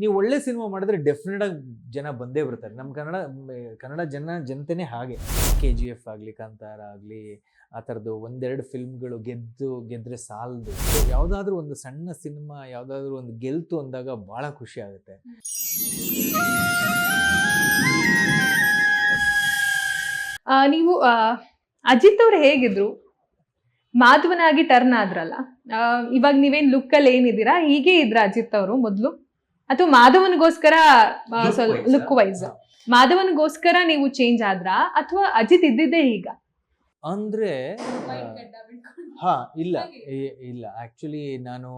ನೀವು ಒಳ್ಳೆ ಸಿನಿಮಾ ಮಾಡಿದ್ರೆ ಡೆಫಿನೆಟ್ ಆಗಿ ಜನ ಬಂದೇ ಬರ್ತಾರೆ. ನಮ್ಮ ಕನ್ನಡ ಕನ್ನಡ ಜನ, ಜನತೆನೇ ಹಾಗೆ. ಕೆ ಜಿ ಎಫ್ ಆಗಲಿ, ಕಾಂತಾರ ಆಗಲಿ, ಆ ಥರದ್ದು ಒಂದೆರಡು ಫಿಲ್ಮ್ಗಳು ಗೆದ್ದು ಗೆದ್ದರೆ ಸಾಲದು. ಯಾವುದಾದ್ರೂ ಒಂದು ಸಣ್ಣ ಸಿನಿಮಾ, ಯಾವುದಾದ್ರೂ ಒಂದು ಗೆಲ್ತು ಅಂದಾಗ ಭಾಳ ಖುಷಿ ಆಗುತ್ತೆ. ನೀವು ಅಜಿತ್ ಅವ್ರು ಹೇಗಿದ್ರು? ಮಾಧವನಾಗಿ ಟರ್ನ್ ಆದ್ರಲ್ಲ. ಇವಾಗ ನೀವೇನು ಲುಕ್ಕಲ್ಲಿ ಏನಿದ್ದೀರಾ? ಹೀಗೆ ಇದ್ರ ಅಜಿತ್ ಅವರು ಮೊದ್ಲು? ಅಥವಾ ಮಾಧವನಿಗೋಸ್ಕರ ಲುಕ್ ವೈಸ್ ಮಾಧವನಿಗೋಸ್ಕರ ನೀವು ಚೇಂಜ್ ಆದ್ರ? ಅಥವಾ ಅಜಿತ್ ಇದ್ದಿದ್ದೇ ಈಗ? ಅಂದ್ರೆ ಹಾ ಇಲ್ಲ. ಇಲ್ಲ. ಆಕ್ಚುಲಿ ನಾನು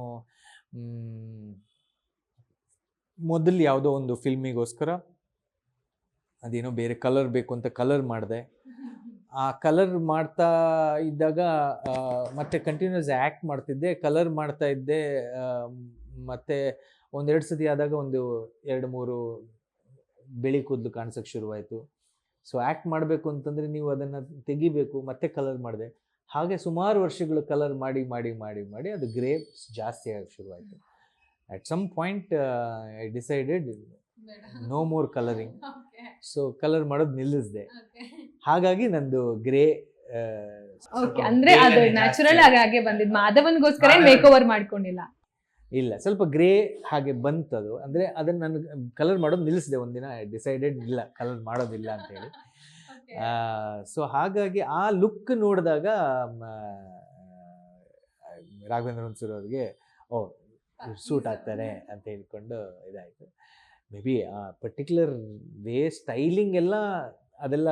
ಮೊದಲು ಯಾವುದೋ ಒಂದು ಫಿಲ್ಮಿಗೋಸ್ಕರ ಅದೇನೋ ಬೇರೆ ಕಲರ್ ಬೇಕು ಅಂತ ಕಲರ್ ಮಾಡಿದೆ. ಆ ಕಲರ್ ಮಾಡ್ತಾ ಇದ್ದಾಗ ಮತ್ತೆ ಕಂಟಿನ್ಯೂಸ್ ಆ್ಯಕ್ಟ್ ಮಾಡ್ತಿದ್ದೆ ಕಲರ್ ಮಾಡ್ತಾ ಇದ್ದೆ ಮತ್ತೆ ಒಂದೆರಡು ಸತಿ ಆದಾಗ ಒಂದು ಎರಡು ಮೂರು ಬಿಳಿ ಕೂದಲು ಕಾಣಿಸೋಕ್ಕೆ ಶುರುವಾಯಿತು. ಸೊ ಆ್ಯಕ್ಟ್ ಮಾಡಬೇಕು ಅಂತಂದರೆ ನೀವು ಅದನ್ನು ತೆಗಿಬೇಕು ಮತ್ತೆ ಕಲರ್ ಮಾಡಿದೆ. ಹಾಗೆ ಸುಮಾರು ವರ್ಷಗಳು ಕಲರ್ ಮಾಡಿ ಮಾಡಿ ಮಾಡಿ ಮಾಡಿ ಅದು ಗ್ರೇಪ್ಸ್ ಜಾಸ್ತಿ ಆಗಕ್ಕೆ ಶುರುವಾಯಿತು. At some point I decided no more colouring so colour ಮಾಡೋದು ನಿಲ್ಲಿಸಿದೆ. ಹಾಗಾಗಿ ನಂದು ಗ್ರೇ ಓಕೆ ಅಂದ್ರೆ ಅದು ನ್ಯಾಚುರಲ್ ಆಗಿ ಹಾಗೆ ಬಂದಿದ್. ಮಾಧವನ್ಗೋಸ್ಕರ ಮೇಕ್ ಓವರ್ ಮಾಡ್ಕೊಂಡಿಲ್ಲ. ಇಲ್ಲ ಸ್ವಲ್ಪ ಗ್ರೇ ಹಾಗೆ ಬಂತದು. ಅಂದರೆ ಅದನ್ನು ನಾನು ಕಲರ್ ಮಾಡೋದು ನಿಲ್ಲಿಸಿದೆ ಒಂದಿನ ಡಿಸೈಡೆಡ್ ಇಲ್ಲ ಕಲರ್ ಮಾಡೋದಿಲ್ಲ ಅಂತೇಳಿ ಸೊ ಹಾಗಾಗಿ ಆ ಲುಕ್ ನೋಡಿದಾಗ ರಾಘವೇಂದ್ರ ಹುನ್ಸೂರ್ ಅವ್ರಿಗೆ ಓ ಸೂಟ್ ಆಗ್ತಾರೆ ಅಂತ ಹೇಳಿಕೊಂಡು ಇದಾಯಿತು. Maybe a particular way styling ಎಲ್ಲ ಅದೆಲ್ಲ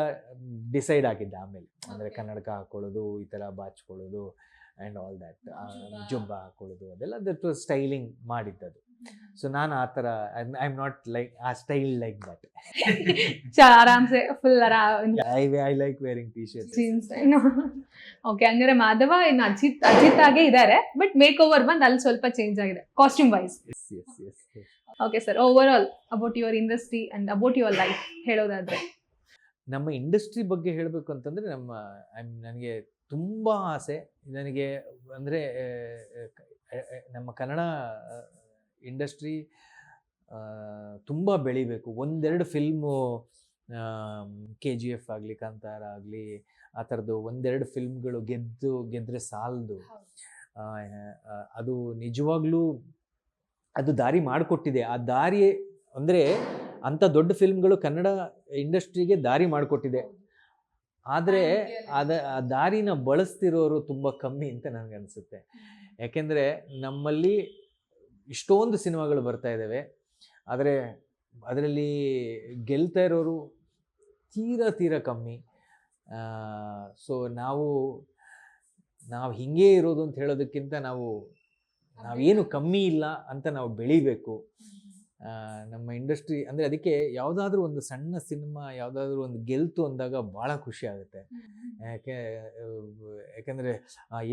ಡಿಸೈಡ್ ಆಗಿದ್ದೆ ಆಮೇಲೆ. ಅಂದರೆ ಕನ್ನಡಕ ಹಾಕೊಳ್ಳೋದು ಈ ಥರ ಬಾಚ್ಕೊಳ್ಳೋದು ಆ್ಯಂಡ್ ಆಲ್ ದ್ಯಾಟ್ ಜುಬ್ಬ. ಹಾಕೊಳ್ಳೋದು ಅದೆಲ್ಲ. ದಟ್ ವಾಸ್ ಸ್ಟೈಲಿಂಗ್ ಮಾಡಿದ್ದದು. ಸೊ ನಾನು ಆ ಥರ I am not like a style like that ಆರಾಮ್ಸೆ full I I like wearing T shirt jeans okay ಹಂಗಾರೆ ಮಾಧವ ಇನ್ನು ಅಜಿತ್ ಅಜಿತ್ ಆಗೇ ಇದ್ದಾರೆ ಬಟ್ ಮೇಕ್ ಓವರ್ ಬಂದು ಅಲ್ಲಿ ಸ್ವಲ್ಪ ಚೇಂಜ್ ಆಗಿದೆ costume wise okay sir overall about your industry and about your life ಹೇಳೋದಾದ್ರೆ. ನಮ್ಮ ಇಂಡಸ್ಟ್ರಿ ಬಗ್ಗೆ ಹೇಳಬೇಕು ಅಂತಂದರೆ ನಮ್ಮ ಐ ನನಗೆ ತುಂಬ ಆಸೆ. ನನಗೆ ಅಂದರೆ ನಮ್ಮ ಕನ್ನಡ ಇಂಡಸ್ಟ್ರಿ ತುಂಬ ಬೆಳಿಬೇಕು. ಒಂದೆರಡು ಫಿಲ್ಮು ಕೆ ಜಿ ಎಫ್ ಆಗಲಿ ಕಾಂತಾರ ಆಗಲಿ ಆ ಥರದ್ದು ಒಂದೆರಡು ಫಿಲ್ಮ್ಗಳು ಗೆದ್ದು ಗೆದ್ದರೆ ಸಾಲದು. ಅದು ನಿಜವಾಗ್ಲೂ ಅದು ದಾರಿ ಮಾಡಿಕೊಟ್ಟಿದೆ. ಆ ದಾರಿ ಅಂದರೆ ಅಂಥ ದೊಡ್ಡ ಫಿಲ್ಮ್ಗಳು ಕನ್ನಡ ಇಂಡಸ್ಟ್ರಿಗೆ ದಾರಿ ಮಾಡಿಕೊಟ್ಟಿದೆ. ಆದರೆ ಅದ, ಆ ದಾರಿನ ಬಳಸ್ತಿರೋರು ತುಂಬ ಕಮ್ಮಿ ಅಂತ ನನಗನ್ಸುತ್ತೆ ಯಾಕೆಂದರೆ ನಮ್ಮಲ್ಲಿ ಇಷ್ಟೊಂದು ಸಿನಿಮಾಗಳು ಬರ್ತಾ ಇದ್ದಾವೆ ಆದರೆ ಅದರಲ್ಲಿ ಗೆಲ್ತಾ ಇರೋರು ತೀರಾ ತೀರಾ ಕಮ್ಮಿ. ಸೊ ನಾವು ನಾವು ಹಿಂಗೇ ಇರೋದು ಅಂತ ಹೇಳೋದಕ್ಕಿಂತ ನಾವು, ನಾವೇನು ಕಮ್ಮಿ ಇಲ್ಲ ಅಂತ ನಾವು ಬೆಳಿಬೇಕು. ನಮ್ಮ ಇಂಡಸ್ಟ್ರಿ ಅಂದರೆ ಅದಕ್ಕೆ ಯಾವುದಾದ್ರೂ ಒಂದು ಸಣ್ಣ ಸಿನಿಮಾ ಯಾವುದಾದ್ರೂ ಒಂದು ಗೆಲ್ತು ಅಂದಾಗ ಭಾಳ ಖುಷಿ ಆಗುತ್ತೆ. ಯಾಕೆ ಯಾಕೆಂದರೆ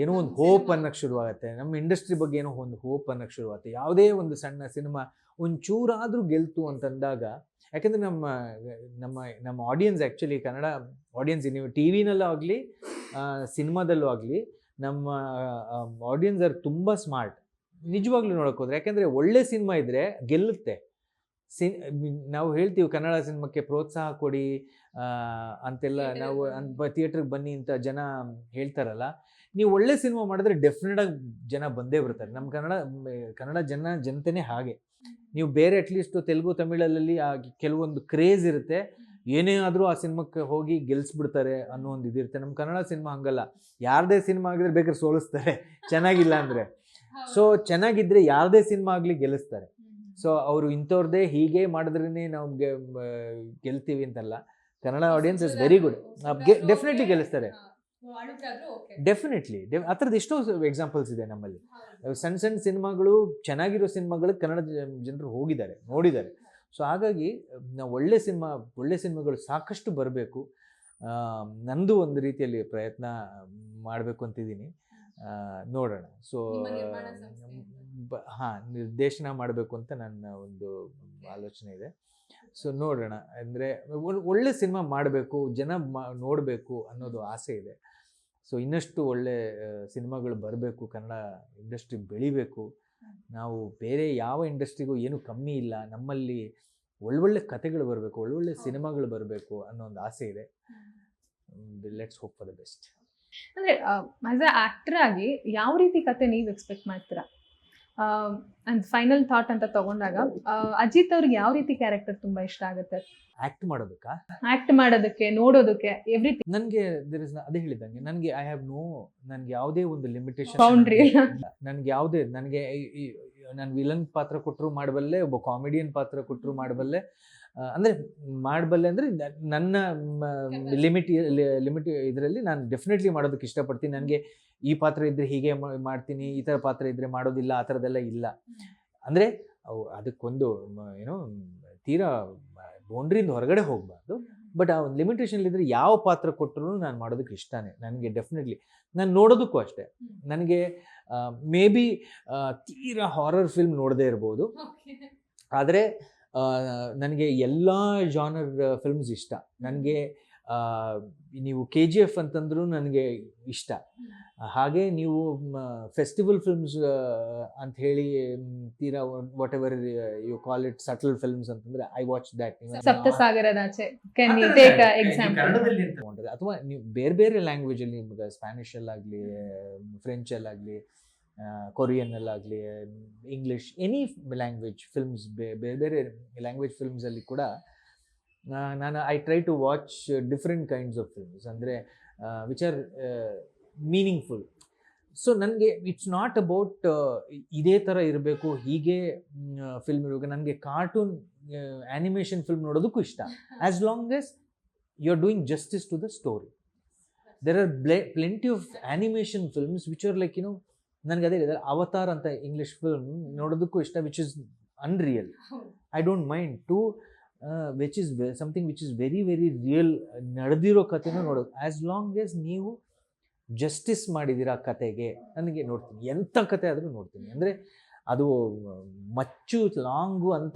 ಏನೋ ಒಂದು ಹೋಪ್ ಅನ್ನೋಕ್ಕೆ ಶುರುವಾಗುತ್ತೆ. ನಮ್ಮ ಇಂಡಸ್ಟ್ರಿ ಬಗ್ಗೆ ಏನೋ ಒಂದು ಹೋಪ್ ಅನ್ನೋಕ್ಕೆ ಶುರುವಾಗುತ್ತೆ. ಯಾವುದೇ ಒಂದು ಸಣ್ಣ ಸಿನಿಮಾ ಒಂಚೂರಾದರೂ ಗೆಲ್ತು ಅಂತಂದಾಗ ಯಾಕೆಂದರೆ ನಮ್ಮ ನಮ್ಮ ನಮ್ಮ ಆಡಿಯನ್ಸ್ ಆ್ಯಕ್ಚುಲಿ ಕನ್ನಡ ಆಡಿಯನ್ಸ್ ನೀವು ಟಿ ವಿನಲ್ಲೂ ಆಗಲಿ ಸಿನಿಮಾದಲ್ಲೂ ಆಗಲಿ ನಮ್ಮ ಆಡಿಯನ್ಸ್ ಆರ್ ತುಂಬ ಸ್ಮಾರ್ಟ್ ನಿಜವಾಗ್ಲೂ ನೋಡಕ್ಕೆ ಹೋದ್ರೆ ಯಾಕೆಂದರೆ ಒಳ್ಳೆ ಸಿನಿಮಾ ಇದ್ದರೆ ಗೆಲ್ಲುತ್ತೆ. ಸಿನ್ ನಾವು ಹೇಳ್ತೀವಿ ಕನ್ನಡ ಸಿನಿಮಾಕ್ಕೆ ಪ್ರೋತ್ಸಾಹ ಕೊಡಿ ಅಂತೆಲ್ಲ ನಾವು. ಥಿಯೇಟ್ರಿಗೆ ಬನ್ನಿ ಅಂತ ಜನ ಹೇಳ್ತಾರಲ್ಲ ನೀವು ಒಳ್ಳೆ ಸಿನಿಮಾ ಮಾಡಿದ್ರೆ ಡೆಫಿನೆಟ್ ಆಗಿ ಜನ ಬಂದೇ ಬರ್ತಾರೆ. ನಮ್ಮ ಕನ್ನಡ ಕನ್ನಡ ಜನ ಜನತೆನೇ ಹಾಗೆ. ನೀವು ಬೇರೆ ಅಟ್ಲೀಸ್ಟ್ ತೆಲುಗು ತಮಿಳಲ್ಲಿ ಆ ಕೆಲವೊಂದು ಕ್ರೇಜ್ ಇರುತ್ತೆ. ಏನೇ ಆದರೂ ಆ ಸಿನಿಮಾಕ್ಕೆ ಹೋಗಿ ಗೆಲ್ಸ್ಬಿಡ್ತಾರೆ ಅನ್ನೋ ಒಂದು ಇದಿರುತ್ತೆ. ನಮ್ಮ ಕನ್ನಡ ಸಿನಿಮಾ ಹಂಗಲ್ಲ. ಯಾರದೇ ಸಿನಿಮಾ ಆಗಿದ್ರೆ ಬೇಕಾದ್ರೆ ಸೋಲಿಸ್ತಾರೆ. ಚೆನ್ನಾಗಿಲ್ಲ ಅಂದರೆ. ಸೊ ಚೆನ್ನಾಗಿದ್ರೆ ಯಾವುದೇ ಸಿನಿಮಾ ಆಗಲಿ ಗೆಲ್ಲಿಸ್ತಾರೆ. ಸೊ ಅವರು ಇಂಥವ್ರದೇ ಹೀಗೆ ಮಾಡಿದ್ರೇ ನಾವು ಗೆಲ್ತೀವಿ ಅಂತಲ್ಲ. Kannada audience is very good definitely ಗೆಲ್ಲಿಸ್ತಾರೆ. Definitely ಆ ಥರದ್ದು ಎಷ್ಟೋ ಎಕ್ಸಾಂಪಲ್ಸ್ ಇದೆ ನಮ್ಮಲ್ಲಿ. ಸಣ್ಣ ಸಣ್ಣ ಸಿನಿಮಾಗಳು ಚೆನ್ನಾಗಿರೋ ಸಿನಿಮಾಗಳು ಕನ್ನಡ ಜನರು ಹೋಗಿದ್ದಾರೆ ನೋಡಿದ್ದಾರೆ. ಸೊ ಹಾಗಾಗಿ ನಾವು ಒಳ್ಳೆ ಸಿನಿಮಾ ಒಳ್ಳೆ ಸಿನಿಮಾಗಳು ಸಾಕಷ್ಟು ಬರಬೇಕು. ನಂದು ಒಂದು ರೀತಿಯಲ್ಲಿ ಪ್ರಯತ್ನ ಮಾಡಬೇಕು ಅಂತಿದ್ದೀನಿ. ನೋಡೋಣ. ಸೊ ಹಾ ನಿರ್ದೇಶನ ಮಾಡಬೇಕು ಅಂತ ನನ್ನ ಒಂದು ಆಲೋಚನೆ ಇದೆ. ಸೊ ನೋಡೋಣ. ಅಂದರೆ ಒಳ್ಳೆ ಸಿನಿಮಾ ಮಾಡಬೇಕು ಜನ ನೋಡಬೇಕು ಅನ್ನೋದು ಆಸೆ ಇದೆ. ಸೊ ಇನ್ನಷ್ಟು ಒಳ್ಳೆ ಸಿನಿಮಾಗಳು ಬರಬೇಕು ಕನ್ನಡ ಇಂಡಸ್ಟ್ರಿ ಬೆಳಿಬೇಕು. ನಾವು ಬೇರೆ ಯಾವ ಇಂಡಸ್ಟ್ರಿಗೂ ಏನು ಕಮ್ಮಿ ಇಲ್ಲ. ನಮ್ಮಲ್ಲಿ ಒಳ್ಳೊಳ್ಳೆ ಕತೆಗಳು ಬರಬೇಕು ಒಳ್ಳೊಳ್ಳೆ ಸಿನಿಮಾಗಳು ಬರಬೇಕು ಅನ್ನೋ ಒಂದು ಆಸೆ ಇದೆ. Let's hope for the best ಅಂದ್ರೆ ಆಸ್ ಆಕ್ಟರ್ ಆಗಿ ಯಾವ ರೀತಿ ಕತೆ ನೀವು ಎಕ್ಸ್ಪೆಕ್ಟ್ ಮಾಡ್ತೀರಾ? ಅಂಡ್ ಫೈನಲ್ ಥಾಟ್ ಅಂತ ತಗೊಂಡಾಗ ಅಜಿತ್ ಅವ್ರಿಗೆ ಯಾವ ರೀತಿ ಕ್ಯಾರೆಕ್ಟರ್ ತುಂಬಾ ಇಷ್ಟ ಆಗುತ್ತೆ? ಆಕ್ಟ್ ಮಾಡೋದಕ್ಕಾ? ಆಕ್ಟ್ ಮಾಡೋದಕ್ಕೆ ನೋಡೋದಕ್ಕೆ ಎವ್ರಿಥಿಂಗ್ ನನಗೆ ದೇರ್ ಇಸ್ ಅದೇ ಹೇಳಿದಂಗೆ ನನಗೆ ಐ ಹ್ಯಾವ್ ನೋ ನನಗೆ ಯಾವುದೇ ಒಂದು ಲಿಮಿಟೇಷನ್ ಬೌಂಡ್ರಿ ಇಲ್ಲ. ನನಗೆ ಯಾವುದೇ ನನಗೆ ನಾನು ವಿಲನ್ ಪಾತ್ರ ಕೊಟ್ಟರು ಮಾಡಬಲ್ಲೆ ಒಬ್ಬ ಕಾಮಿಡಿಯನ್ ಪಾತ್ರ ಕೊಟ್ಟರು ಮಾಡಬಲ್ಲೆ ಅಂದ್ರೆ ಮಾಡಬಲ್ಲೆ ಅಂದ್ರೆ ನನ್ನ ಲಿಮಿಟ್ ಲಿಮಿಟ್ ಇದರಲ್ಲಿ ನಾನು ಡೆಫಿನೆಟ್ಲಿ ಮಾಡೋದಕ್ಕೆ ಇಷ್ಟಪಡ್ತೀನಿ. ನನಗೆ ಈ ಪಾತ್ರ ಇದ್ರೆ ಹೀಗೆ ಮಾಡ್ತೀನಿ ಈ ಥರ ಪಾತ್ರ ಇದ್ರೆ ಮಾಡೋದಿಲ್ಲ ಆ ಥರದ್ದೆಲ್ಲ ಇಲ್ಲ. ಅಂದರೆ ಅವು ಅದಕ್ಕೊಂದು ಏನೋ ತೀರಾ ಬೌಂಡ್ರಿಯಿಂದ ಹೊರಗಡೆ ಹೋಗಬಾರ್ದು. ಬಟ್ ಆ ಒಂದು ಲಿಮಿಟೇಷನ್ ಇದ್ರೆ ಯಾವ ಪಾತ್ರ ಕೊಟ್ಟರು ನಾನು ಮಾಡೋದಕ್ಕೆ ಇಷ್ಟನೇ. ನನಗೆ ಡೆಫಿನೆಟ್ಲಿ ನಾನು ನೋಡೋದಕ್ಕೂ ಅಷ್ಟೇ. ನನಗೆ ಮೇ ಬಿ ತೀರಾ ಹಾರರ್ ಫಿಲ್ಮ್ ನೋಡದೇ ಇರ್ಬೋದು. ಆದರೆ ನನಗೆ ಎಲ್ಲ ಜಾನರ್ ಫಿಲ್ಮ್ಸ್ ಇಷ್ಟ. ನನಗೆ ನೀವು ಕೆ ಜಿ ಎಫ್ ಅಂತಂದ್ರೂ ನನಗೆ ಇಷ್ಟ. ಹಾಗೆ ನೀವು ಫೆಸ್ಟಿವಲ್ ಫಿಲ್ಮ್ಸ್ ಅಂತ ಹೇಳಿ ತೀರಾ whatever you call it subtle films ಅಂತಂದ್ರೆ ಐ ವಾಚ್ ದಟ್ ಅಥವಾ ನೀವು ಬೇರೆ ಬೇರೆ ಲ್ಯಾಂಗ್ವೇಜ್ ಅಲ್ಲಿ ನಿಮ್ಗೆ ಸ್ಪ್ಯಾನಿಷ್ ಅಲ್ಲಾಗ್ಲಿ ಫ್ರೆಂಚ್ ಅಲ್ಲಾಗ್ಲಿ ಕೊರಿಯನ್ ಅಲ್ಲಾಗಲಿ ಇಂಗ್ಲಿಷ್ ಎನಿ ಲ್ಯಾಂಗ್ವೇಜ್ ಫಿಲ್ಮ್ಸ್ ಬೇರೆ ಬೇರೆ ಲ್ಯಾಂಗ್ವೇಜ್ ಫಿಲ್ಮ್ಸ್ ಅಲ್ಲಿ ಕೂಡ ನಾನು I try to watch different kinds of films ಅಂದರೆ ವಿಚ್ ಆರ್ ಮೀನಿಂಗ್ಫುಲ್ ಸೊ ನನಗೆ ಇಟ್ಸ್ ನಾಟ್ ಅಬೌಟ್ ಇದೇ ಥರ ಇರಬೇಕು ಹೀಗೆ ಫಿಲ್ಮ್ ಇರಬೇಕು. ನನಗೆ ಕಾರ್ಟೂನ್ ಆ್ಯನಿಮೇಷನ್ ಫಿಲ್ಮ್ ನೋಡೋದಕ್ಕೂ ಇಷ್ಟ. As long as you are doing justice to the story there are plenty of animation films which are like you know ನನಗೆ ಅದೇ ಇದೆ ಅವತಾರ್ ಅಂತ ಇಂಗ್ಲೀಷ್ ಫಿಲ್ಮ್ ನೋಡೋದಕ್ಕೂ ಇಷ್ಟ which is unreal I don't mind to which is something which is very very real ನಡೆದಿರೋ ಕಥೆನ ನೋಡೋದು as long as ನೀವು justice ಮಾಡಿದ್ದೀರಾ ಕತೆಗೆ ನನಗೆ ನೋಡ್ತೀನಿ. ಎಂಥ ಕತೆ ಆದರೂ ನೋಡ್ತೀನಿ. ಅಂದರೆ ಅದು ಮಚ್ಚು, ಲಾಂಗು ಅಂಥ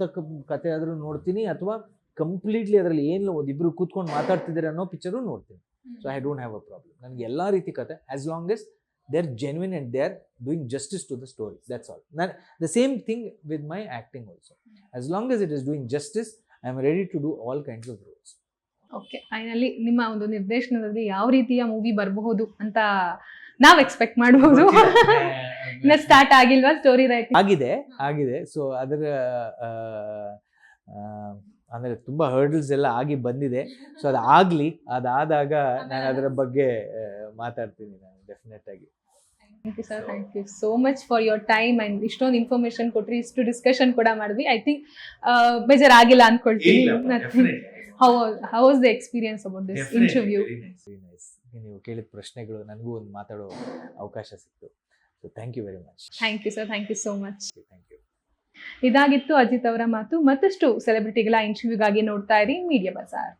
ಕತೆ ಆದರೂ ನೋಡ್ತೀನಿ, ಅಥವಾ ಕಂಪ್ಲೀಟ್ಲಿ ಅದರಲ್ಲಿ ಏನು ಇಬ್ಬರು ಕೂತ್ಕೊಂಡು ಮಾತಾಡ್ತಿದ್ದಾರೆ ಅನ್ನೋ ಪಿಕ್ಚರು ನೋಡ್ತೀನಿ. So I don't have a problem ನನಗೆ ಎಲ್ಲ ರೀತಿ ಕತೆ as long as they are genuine and they are doing justice to the story that's all ನಾನು the same thing with my acting also as long as it is doing justice I am ready to do all kinds of roles okay finally ನಿಮ್ಮ ಒಂದು ನಿರ್ದೇಶನದಲ್ಲಿ ಯಾವ ರೀತಿಯ movie ಬರಬಹುದು ಅಂತ ನಾವು expect ಮಾಡಬಹುದು ಇನ್ನ ಸ್ಟಾರ್ಟ್ ಆಗಿಲ್ವಾ ಸ್ಟೋರಿ ರೈಟ್ ಆಗಿದೆ ಆಗಿದೆ. ಸೊ ಅದರ ಅಂದರೆ ತುಂಬ ತುಂಬಾ ಹರ್ಡಲ್ಸ್ ಎಲ್ಲ ಆಗಿ ಬಂದಿದೆ. ಸೊ ಅದು ಆಗಲಿ ಅದಾದಾಗ ನಾನು ಅದರ ಬಗ್ಗೆ ಮಾತಾಡ್ತೀನಿ ನಾನು ಡೆಫಿನೆಟ್ ಆಗಿ. Thank you sir thank you so much for your time and ಇಷ್ಟೊಂದು ಇನ್ಫಾರ್ಮೇಶನ್ ಕೊಟ್ರಿ ಇಷ್ಟು ಡಿಸ್ಕಷನ್ ಕೂಡ ಮಾಡಿದ್ವಿ. ಐ ಥಿಂಕ್ ಬೇಜಾರ್ ಆಗಿಲ್ಲ ಅನ್ಕೊಳ್ತೀನಿ. How how was the experience about this interview ನೀವು ಕೇಳಿದ ಪ್ರಶ್ನೆಗಳು ನನಗೂ ಒಂದು ಮಾತಾಡೋ ಅವಕಾಶ ಸಿಕ್ತು. So thank you very much thank you sir thank you so much thank you ಇದಾಗಿತ್ತು ಅಜಿತ್ ಅವರ ಮಾತು. ಮತ್ತಷ್ಟು ಸೆಲೆಬ್ರಿಟಿಗಳ ಇಂಟರ್ವ್ಯೂಗಾಗಿ ನೋಡ್ತಾ ಇರಿ. ಮೀಡಿಯಾ ಬಜಾರ್